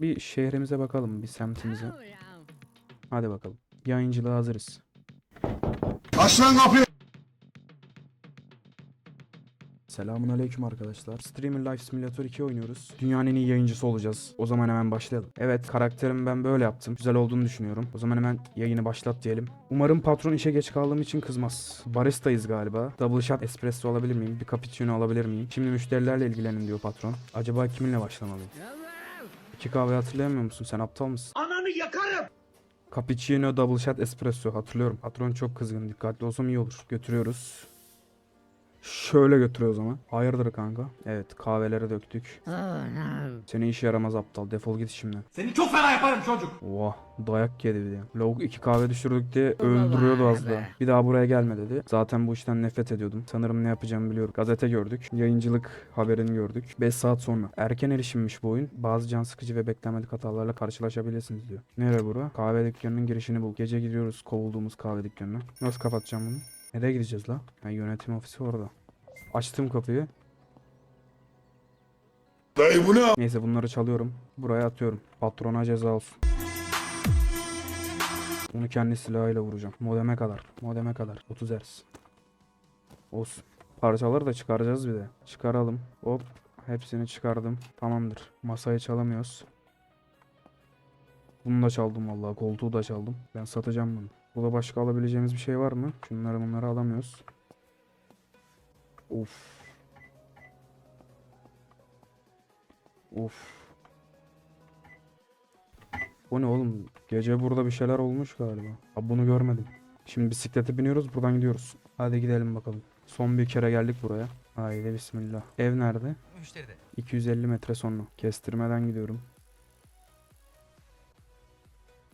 bir şehrimize bakalım, bir semtimize. Hadi bakalım. Yayıncılığa hazırız. Aç lan kapıyı. Selamun aleyküm arkadaşlar. Streamer Life Simulator 2 oynuyoruz. Dünyanın en iyi yayıncısı olacağız. O zaman hemen başlayalım. Evet karakterimi ben böyle yaptım. Güzel olduğunu düşünüyorum. O zaman hemen yayını başlat diyelim. Umarım patron işe geç kaldığım için kızmaz. Baristayız galiba. Double shot espresso alabilir miyim? Bir cappuccino alabilir miyim? Şimdi müşterilerle ilgilenin diyor patron. Acaba kiminle başlamalıyım? İki kahve hatırlayamıyor musun? Sen aptal mısın? Ananı yakarım. Cappuccino double shot espresso hatırlıyorum. Patron çok kızgın. Dikkatli olsam iyi olur. Götürüyoruz. Şöyle götürüyoruz ama. Hayırdır kanka? Evet kahveleri döktük. Seni işe yaramaz aptal. Defol git şimdiden. Seni çok fena yaparım çocuk. Oha dayak yedi bir de. Lavuk iki kahve düşürdük diye öldürüyordu az daha. Bir daha buraya gelme dedi. Zaten bu işten nefret ediyordum. Sanırım ne yapacağımı biliyorum. Gazete gördük. Yayıncılık haberini gördük. 5 saat sonra. Erken erişimmiş bu oyun. Bazı can sıkıcı ve beklenmedik hatalarla karşılaşabilirsiniz diyor. Nere bura? Kahve dükkanının girişini bul. Gece gidiyoruz kovulduğumuz kahve dükkanına. Nasıl kapatacağım bunu? Nereye gideceğiz la? Ha, yönetim ofisi orada. Açtım kapıyı. Dayı bu ne? Neyse bunları çalıyorum. Buraya atıyorum. Patrona ceza olsun. Onu kendi silahıyla vuracağım. Modeme kadar. Modeme kadar. 30 Hz. Olsun. Parçaları da çıkaracağız bir de. Çıkaralım. Hop. Hepsini çıkardım. Tamamdır. Masayı çalamıyoruz. Bunu da çaldım vallahi. Koltuğu da çaldım. Ben satacağım bunu. Burada başka alabileceğimiz bir şey var mı? Şunları bunları alamıyoruz. Of. Of. Bu ne oğlum? Gece burada bir şeyler olmuş galiba. Abi bunu görmedim. Şimdi bisiklete biniyoruz buradan gidiyoruz. Hadi gidelim bakalım. Son bir kere geldik buraya. Haydi bismillah. Ev nerede? Müşteride. 250 metre sonra. Kestirmeden gidiyorum.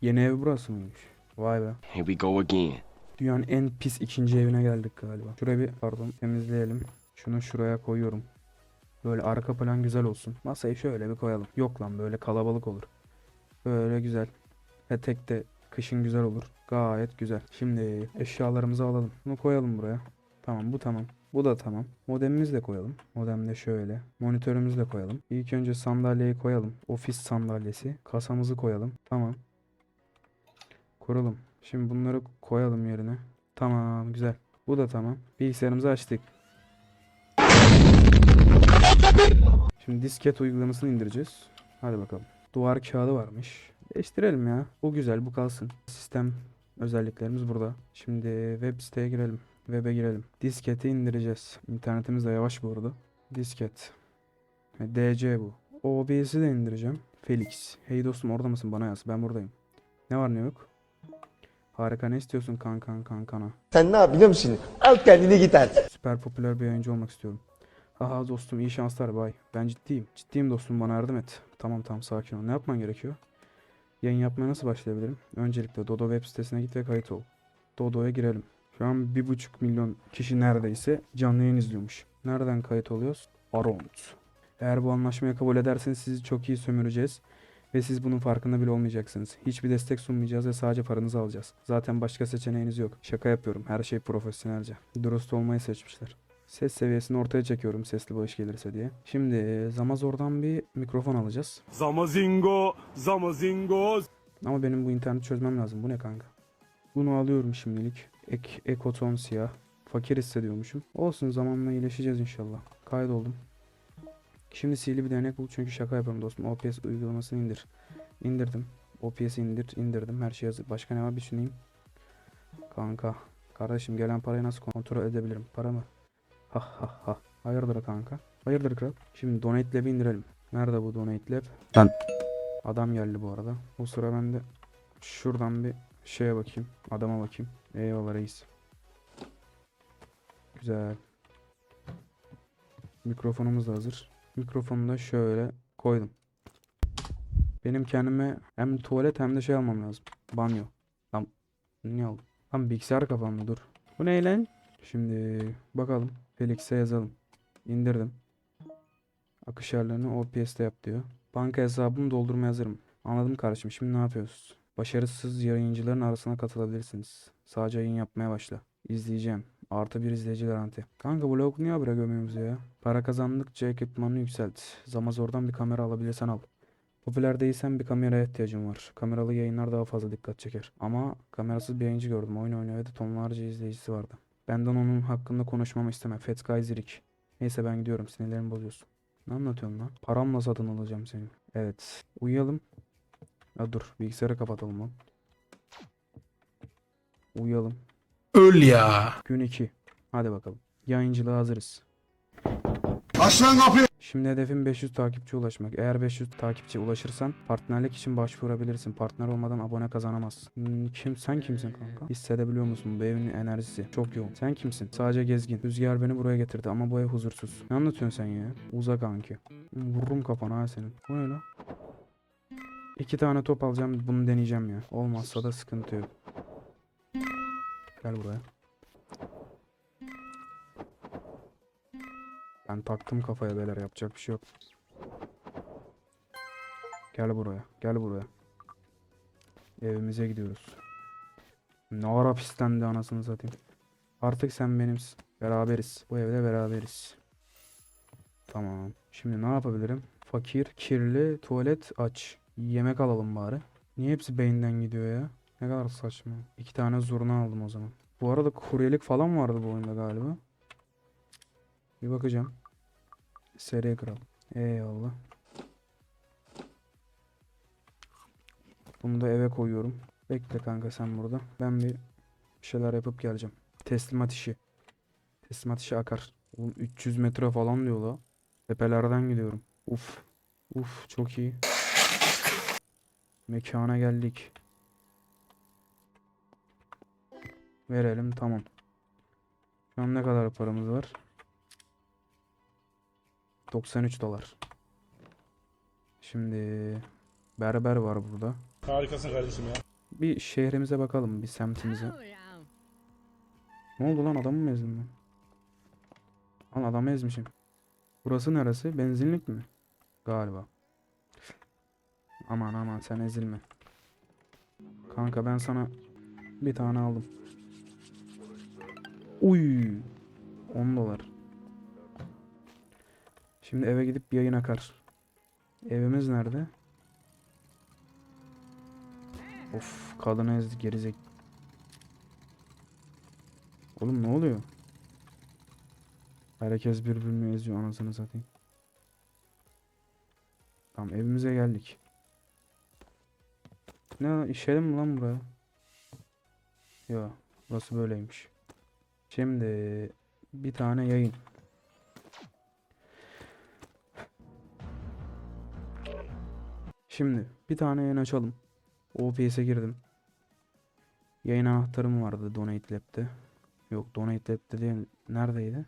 Yeni ev burası mıymış? Vay be. Here we go again. Dünyanın en pis ikinci evine geldik galiba. Şurayı bir pardon temizleyelim. Şunu şuraya koyuyorum. Böyle arka plan güzel olsun. Masayı şöyle bir koyalım. Yok lan böyle kalabalık olur. Böyle güzel. Etek de kışın güzel olur. Gayet güzel. Şimdi eşyalarımızı alalım. Bunu koyalım buraya. Tamam bu tamam. Bu da tamam. Modemimizi de koyalım. Modem de şöyle. Monitörümüzü de koyalım. İlk önce sandalyeyi koyalım. Ofis sandalyesi. Kasamızı koyalım. Tamam. Kuralım. Şimdi bunları koyalım yerine. Tamam güzel. Bu da tamam. Bilgisayarımızı açtık. Şimdi disket uygulamasını indireceğiz. Hadi bakalım. Duvar kağıdı varmış. Değiştirelim ya. Bu güzel bu kalsın. Sistem özelliklerimiz burada. Şimdi web siteye girelim. Web'e girelim. Disketi indireceğiz. İnternetimiz de yavaş bu arada. Disket. DC bu. OBS'i de indireceğim. Felix. Hey dostum orada mısın? Bana yaz. Ben buradayım. Ne var ne yok? Harika ne istiyorsun kankan kankana? Sen ne yap biliyor musun? Al kendini git artık. Süper popüler bir oyuncu olmak istiyorum. Aha dostum iyi şanslar bay. Ben ciddiyim. Ciddiyim dostum bana yardım et. Tamam tamam sakin ol. Ne yapman gerekiyor? Yayın yapmaya nasıl başlayabilirim? Öncelikle Dodo web sitesine git ve kayıt ol. Dodo'ya girelim. Şu an bir buçuk milyon kişi neredeyse canlı yayın izliyormuş. Nereden kayıt oluyoruz? Around. Eğer bu anlaşmayı kabul ederseniz sizi çok iyi sömüreceğiz. Ve siz bunun farkında bile olmayacaksınız. Hiçbir destek sunmayacağız ve sadece paranızı alacağız. Zaten başka seçeneğiniz yok. Şaka yapıyorum. Her şey profesyonelce. Dürüst olmayı seçmişler. Ses seviyesini ortaya çekiyorum sesli bağış gelirse diye. Şimdi e, Zamazor'dan bir mikrofon alacağız. Zamazingo, Zamazingo. Ama benim bu interneti çözmem lazım. Bu ne kanka? Bunu alıyorum şimdilik. Ek, ekoton siyah. Fakir hissediyormuşum. Olsun zamanla iyileşeceğiz inşallah. Kaydoldum. Şimdi sihirli bir değnek bul çünkü şaka yapıyorum dostum. OPS uygulamasını indir. İndirdim. OPS'i indir, indirdim. Her şey hazır. Başka ne var bir düşüneyim. Kanka. Kardeşim gelen parayı nasıl kontrol edebilirim? Para mı? Ha ha ha. Hayırdır kanka? Hayırdır kral? Şimdi donate lab'i indirelim. Nerede bu donate lab? Lan. Adam geldi bu arada. O sıra ben de şuradan bir şeye bakayım. Adama bakayım. Eyvallah reis. Güzel. Mikrofonumuz da hazır. Mikrofonu da şöyle koydum. Benim kendime hem tuvalet hem de şey almam lazım. Banyo. Lan niye aldım? Lan bilgisayar kapandı dur. Bu ne lan? Şimdi bakalım. Felix'e yazalım. İndirdim. Akış ayarlarını OPS'te yap diyor. Banka hesabımı doldurmaya hazırım. Anladım kardeşim. Şimdi ne yapıyoruz? Başarısız yayıncıların arasına katılabilirsiniz. Sadece yayın yapmaya başla. İzleyeceğim. Artı bir izleyici garanti. Kanka lavuk niye bizi ya? Para kazandıkça ekipmanını yükselt. Zamazor'dan bir kamera alabilirsen al. Popüler değilsen bir kameraya ihtiyacım var. Kameralı yayınlar daha fazla dikkat çeker. Ama kamerasız bir yayıncı gördüm. Oyun oynuyor ve de tonlarca izleyicisi vardı. Benden onun hakkında konuşmamı isteme. Fetkay Zirik. Neyse ben gidiyorum. Sinirlerimi bozuyorsun. Ne anlatıyorsun lan? Paramla satın alacağım seni. Evet. Uyuyalım. Ya dur. Bilgisayarı kapatalım lan. Uyuyalım. Öl ya. Gün 2. Hadi bakalım. Yayıncılığa hazırız. Aç lan kapıyı. Şimdi hedefim 500 takipçi ulaşmak. Eğer 500 takipçi ulaşırsan partnerlik için başvurabilirsin. Partner olmadan abone kazanamazsın. Hmm, kim sen kimsin kanka? Hissedebiliyor musun? Bu evin enerjisi çok yoğun. Sen kimsin? Sadece gezgin. Rüzgar beni buraya getirdi ama bu ev huzursuz. Ne anlatıyorsun sen ya? Uza kanki. Hmm, Vururum kafana ha senin. Bu ne lan? İki tane top alacağım. Bunu deneyeceğim ya. Olmazsa da sıkıntı yok. Gel buraya. Ben taktım kafaya beyler yapacak bir şey yok. Gel buraya. Gel buraya. Evimize gidiyoruz. Ne ara pislendi anasını satayım. Artık sen benimsin. Beraberiz. Bu evde beraberiz. Tamam. Şimdi ne yapabilirim? Fakir, kirli, tuvalet aç. Yemek alalım bari. Niye hepsi beyinden gidiyor ya? Ne kadar saçma. İki tane zurna aldım o zaman. Bu arada kuryelik falan vardı bu oyunda galiba. Bir bakacağım. Seri kral. Eyvallah. Bunu da eve koyuyorum. Bekle kanka sen burada. Ben bir şeyler yapıp geleceğim. Teslimat işi. Teslimat işi akar. Oğlum 300 metre falan diyor la. Tepelerden gidiyorum. Uf. Uf çok iyi. Mekana geldik. Verelim tamam. Şu an ne kadar paramız var? 93 dolar. Şimdi berber var burada. Harikasın kardeşim ya. Bir şehrimize bakalım, bir semtimize. Ne oldu lan adamı mı ezdim ben? Lan adamı ezmişim. Burası neresi? Benzinlik mi? Galiba. Aman aman sen ezilme. Kanka ben sana bir tane aldım. Uy. 10 dolar. Şimdi eve gidip bir yayın akar. Evimiz nerede? Of kadını ezdi gerizek. Oğlum ne oluyor? Herkes birbirini eziyor anasını satayım. Tamam evimize geldik. Ne işelim mi lan buraya? Yo burası böyleymiş. Şimdi bir tane yayın. Şimdi bir tane yayın açalım. OBS'e girdim. Yayın anahtarım vardı Donate Lab'de. Yok Donate Lab'de değil. Neredeydi?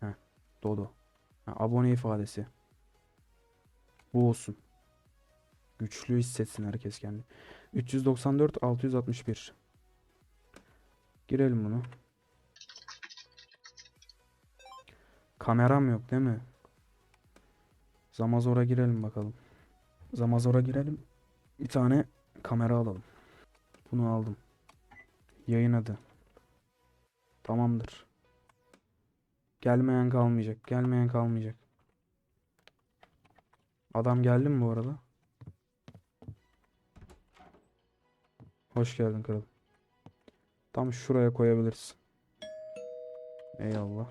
Heh, Dodo. Ha, abone ifadesi. Bu olsun. Güçlü hissetsin herkes kendi. 394 661. Girelim bunu. Kameram yok değil mi? Zamazor'a girelim bakalım. Zamazor'a girelim. Bir tane kamera alalım. Bunu aldım. Yayın adı. Tamamdır. Gelmeyen kalmayacak. Gelmeyen kalmayacak. Adam geldi mi bu arada? Hoş geldin kral. Tam şuraya koyabilirsin. Eyvallah.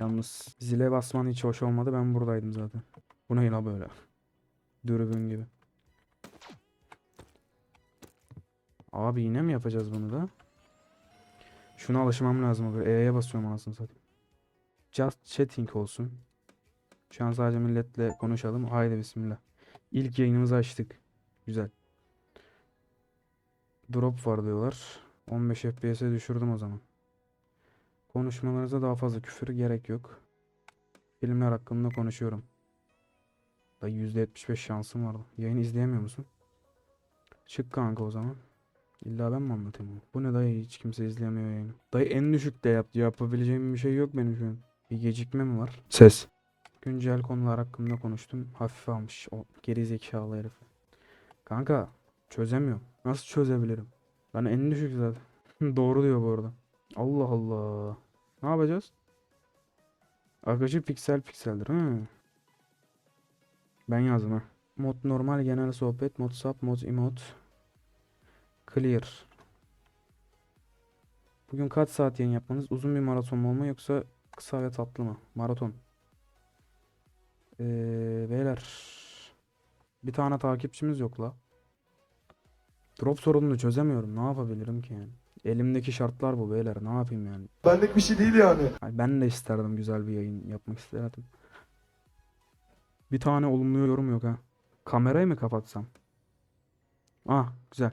Yalnız zile basman hiç hoş olmadı. Ben buradaydım zaten. Bu ne la böyle? Dürbün gibi. Abi yine mi yapacağız bunu da? Şuna alışmam lazım. Böyle E'ye basıyorum anasını satayım. Just chatting olsun. Şu an sadece milletle konuşalım. Haydi bismillah. İlk yayınımızı açtık. Güzel. Drop var diyorlar. 15 FPS'e düşürdüm o zaman. Konuşmalarınıza daha fazla küfür gerek yok. Filmler hakkında konuşuyorum. Da %75 şansım vardı. Yayın izleyemiyor musun? Çık kanka o zaman. İlla ben mi anlatayım onu? Bu ne dayı hiç kimse izlemiyor yayını. Dayı en düşük de yaptı. Yapabileceğim bir şey yok benim şu an. Bir gecikme mi var? Ses. Güncel konular hakkında konuştum. Hafif almış o geri zekalı herif. Kanka çözemiyorum. Nasıl çözebilirim? Ben en düşük zaten. Doğru diyor bu arada. Allah Allah. Ne yapacağız? Akıcı piksel pikseldir. Hı. Ben yazdım ha. Mod normal genel sohbet, mod sub, mod emote. Clear. Bugün kaç saat yayın yapmanız? Uzun bir maraton mu olma yoksa kısa ve tatlı mı? Maraton. Ee, beyler. Bir tane takipçimiz yok la. Drop sorununu çözemiyorum. Ne yapabilirim ki yani? Elimdeki şartlar bu beyler. Ne yapayım yani? Benlik bir şey değil yani. Ay ben de isterdim güzel bir yayın yapmak isterdim. Bir tane olumlu yorum yok ha. Kamerayı mı kapatsam? Ah güzel.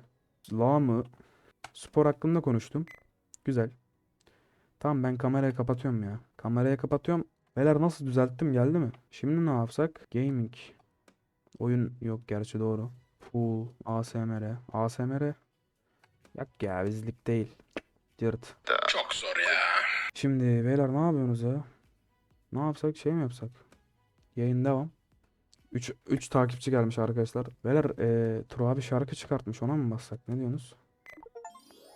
La mı? Spor hakkında konuştum. Güzel. Tamam ben kamerayı kapatıyorum ya. Kamerayı kapatıyorum. Beyler nasıl düzelttim geldi mi? Şimdi ne yapsak? Gaming. Oyun yok gerçi doğru. Pool, ASMR. ASMR. Yok ya bizlik değil. Cırt. Çok zor ya. Şimdi beyler ne yapıyorsunuz ya? Ne yapsak şey mi yapsak? Yayın devam. 3 3 takipçi gelmiş arkadaşlar. Beyler eee Tur abi şarkı çıkartmış ona mı bassak? Ne diyorsunuz?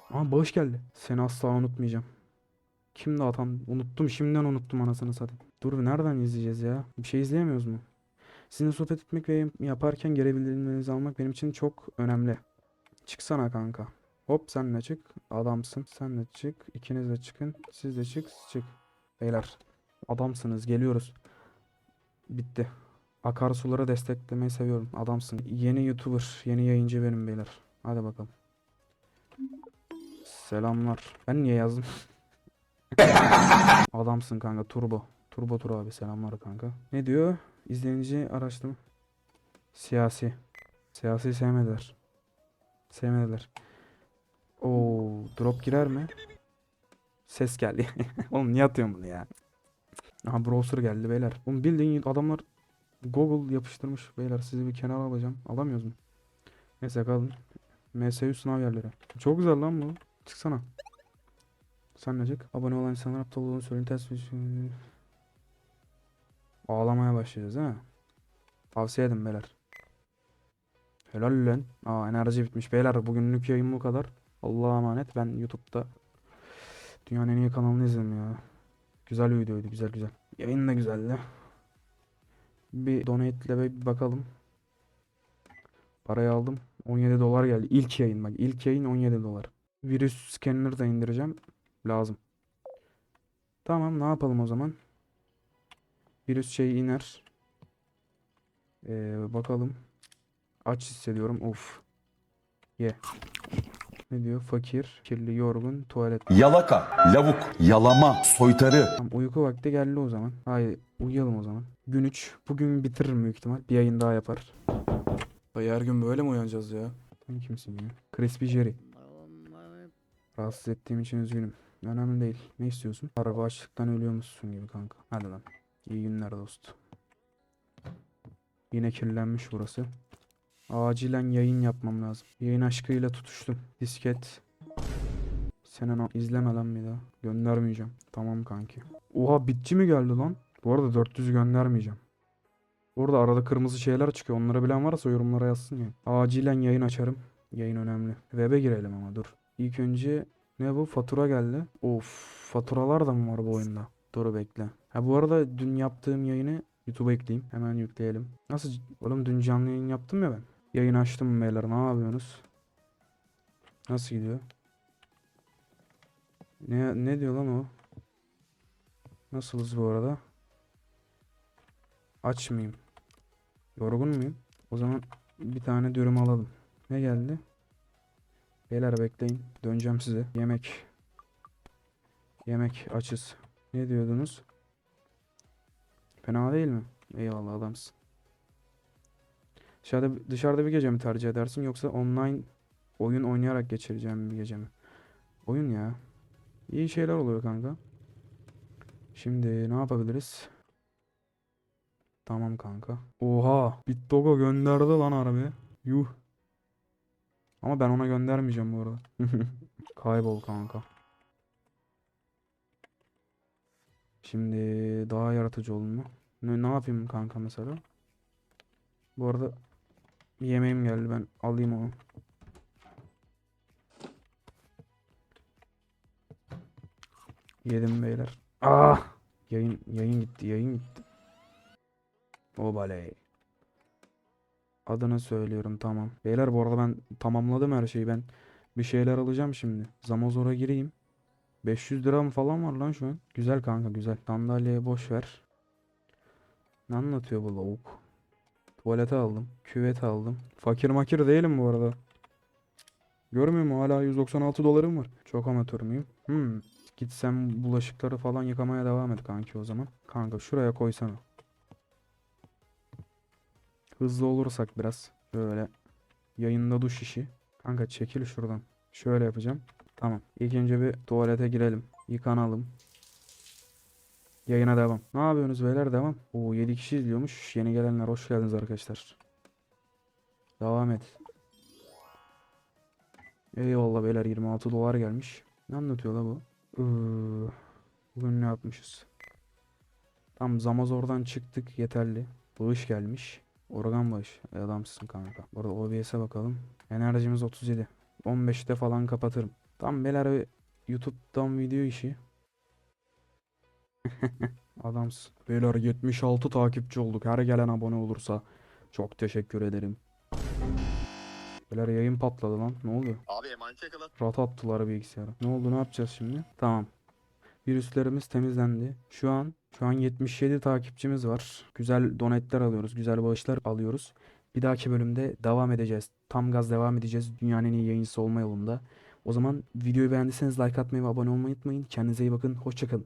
Aa bağış geldi. Seni asla unutmayacağım. Kimdi atan? Unuttum şimdiden unuttum anasını satayım. Dur nereden izleyeceğiz ya? Bir şey izleyemiyoruz mu? Sizinle sohbet etmek ve yaparken geri almak benim için çok önemli. Çıksana kanka. Hop sen de çık. Adamsın. Sen de çık. İkiniz de çıkın. Siz de çık. Çık. Beyler. Adamsınız. Geliyoruz. Bitti. Akarsuları desteklemeyi seviyorum. Adamsın. Yeni YouTuber. Yeni yayıncı benim beyler. Hadi bakalım. Selamlar. Ben niye yazdım? Adamsın kanka. Turbo. Turbo Tur abi. Selamlar kanka. Ne diyor? İzleyici araştırma. Siyasi. Siyasi sevmediler. Sevmediler. Oo, drop girer mi? Ses geldi. Oğlum niye atıyorsun bunu ya? Aha browser geldi beyler. Oğlum bildiğin adamlar Google yapıştırmış beyler. Sizi bir kenara alacağım. Alamıyoruz mu? Neyse kalın. MSU sınav yerleri. Çok güzel lan bu. Çıksana. Sen ne? Abone olan insanlar aptal olduğunu söyleyin. Ters bir şey. Ağlamaya başlayacağız ha. Tavsiye edin beyler. Helal lan. Aa enerji bitmiş beyler. Bugünlük yayın bu kadar. Allah'a emanet. Ben YouTube'da dünyanın en iyi kanalını izledim ya. Güzel bir videoydu. Güzel güzel. Yayın da güzeldi. Bir donate'le bir bakalım. Parayı aldım. 17 dolar geldi. İlk yayın bak. İlk yayın 17 dolar. Virüs scanner'ı da indireceğim. Lazım. Tamam ne yapalım o zaman? Virüs şeyi iner. Ee, bakalım. Aç hissediyorum. Of. Ye. Ne diyor? Fakir, kirli, yorgun, tuvalet. Yalaka, lavuk, yalama, soytarı. Tamam, uyku vakti geldi o zaman. Hayır, uyuyalım o zaman. Gün 3. Bugün bitiririm büyük ihtimal. Bir yayın daha yapar. Dayı her gün böyle mi uyanacağız ya? Sen kimsin ya? Crispy Jerry. Rahatsız ettiğim için üzgünüm. Önemli değil. Ne istiyorsun? Araba açlıktan ölüyor musun gibi kanka. Hadi lan. İyi günler dost. Yine kirlenmiş burası. Acilen yayın yapmam lazım. Yayın aşkıyla tutuştum. Disket. Senin o izleme lan bir daha. Göndermeyeceğim. Tamam kanki. Oha bitçi mi geldi lan? Bu arada 400 göndermeyeceğim. Burada arada kırmızı şeyler çıkıyor. Onları bilen varsa yorumlara yazsın ya. Acilen yayın açarım. Yayın önemli. Web'e girelim ama dur. İlk önce ne bu? Fatura geldi. Of, faturalar da mı var bu oyunda? Dur bekle. Ha bu arada dün yaptığım yayını YouTube'a ekleyeyim. Hemen yükleyelim. Nasıl? Oğlum dün canlı yayın yaptım ya ben. Yayın açtım beyler. Ne yapıyorsunuz? Nasıl gidiyor? Ne ne diyor lan o? Nasılız bu arada? Aç mıyım? Yorgun muyum? O zaman bir tane dürüm alalım. Ne geldi? Beyler bekleyin. Döneceğim size. Yemek. Yemek açız. Ne diyordunuz? Fena değil mi? Eyvallah adamsın. Dışarıda, dışarıda bir gece mi tercih edersin yoksa online oyun oynayarak geçireceğim bir gece mi? Oyun ya. İyi şeyler oluyor kanka. Şimdi ne yapabiliriz? Tamam kanka. Oha! Bittogo gönderdi lan harbi. Yuh. Ama ben ona göndermeyeceğim bu arada. Kaybol kanka. Şimdi daha yaratıcı olun mu? Ne, ne yapayım kanka mesela? Bu arada yemeğim geldi ben alayım onu. Yedim beyler. Ah! Yayın yayın gitti, yayın gitti. Obaley. Adını söylüyorum tamam. Beyler bu arada ben tamamladım her şeyi. Ben bir şeyler alacağım şimdi. Zamazor'a gireyim. 500 lira mı falan var lan şu an. Güzel kanka güzel. Sandalyeye boş ver. Ne anlatıyor bu lavuk? Tuvalete aldım. Küvete aldım. Fakir makir değilim bu arada. Görmüyor musun? Hala 196 dolarım var. Çok amatör müyüm? Hmm. Gitsem bulaşıkları falan yıkamaya devam et kanki o zaman. Kanka şuraya koysana. Hızlı olursak biraz. Şöyle. Yayında duş işi. Kanka çekil şuradan. Şöyle yapacağım. Tamam. İlk önce bir tuvalete girelim. Yıkanalım. Yayına devam. Ne yapıyorsunuz beyler? Devam. Oo 7 kişi izliyormuş. Yeni gelenler hoş geldiniz arkadaşlar. Devam et. Eyvallah beyler 26 dolar gelmiş. Ne anlatıyor la bu? Bugün ne yapmışız? Tam Zamazor'dan çıktık yeterli. Bağış gelmiş. Organ bağış. E, Adamsın kanka. Bu arada OBS'e bakalım. Enerjimiz 37. 15'te falan kapatırım. Tam beyler bir YouTube'dan video işi. Adamsın. Beyler 76 takipçi olduk. Her gelen abone olursa çok teşekkür ederim. Beyler yayın patladı lan. Ne oldu? Abi emanet yakala. Rat attılar bilgisayara. Ne oldu ne yapacağız şimdi? Tamam. Virüslerimiz temizlendi. Şu an şu an 77 takipçimiz var. Güzel donetler alıyoruz. Güzel bağışlar alıyoruz. Bir dahaki bölümde devam edeceğiz. Tam gaz devam edeceğiz. Dünyanın en iyi yayıncısı olma yolunda. O zaman videoyu beğendiyseniz like atmayı ve abone olmayı unutmayın. Kendinize iyi bakın. Hoşçakalın.